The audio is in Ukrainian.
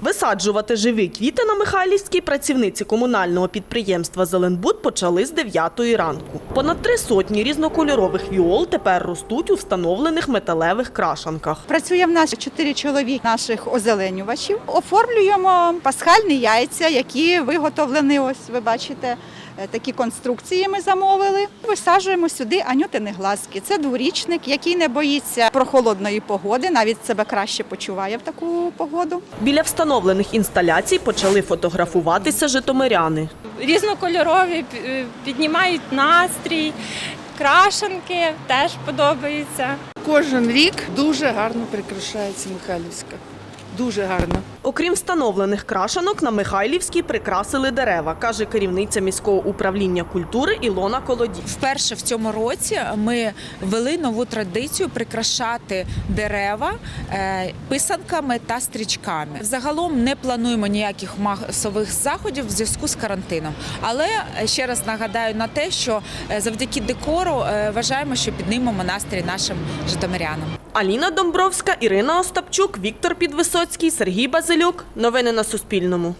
Висаджувати живі квіти на Михайлівській працівниці комунального підприємства Зеленбуд почали з 9 ранку. Понад три сотні різнокольорових віол тепер ростуть у встановлених металевих крашанках. Працює в нас чотири чоловік наших озеленювачів. Оформлюємо пасхальні яйця, які виготовлені. Ось ви бачите, такі конструкції ми замовили. Висаджуємо сюди анютини глазки. Це дворічник, який не боїться прохолодної погоди, навіть себе краще почуває в таку погоду. Біля встановлених інсталяцій почали фотографуватися житомиряни. різнокольорові, піднімають настрій, крашенки теж подобаються. Кожен рік дуже гарно прикрашається Михайлівська. Дуже гарно. Окрім встановлених крашанок, на Михайлівській прикрасили дерева, каже керівниця міського управління культури Ілона Колодій. Вперше в цьому році ми ввели нову традицію прикрашати дерева е, писанками та стрічками. Загалом не плануємо ніяких масових заходів в зв'язку з карантином. Але е, ще раз нагадаю на те, що е, завдяки декору вважаємо, що піднімемо настрій нашим житомирянам. Аліна Домбровська, Ірина Остапчук, Віктор Підвисоцький, Сергій Базилюк. Новини на Суспільному.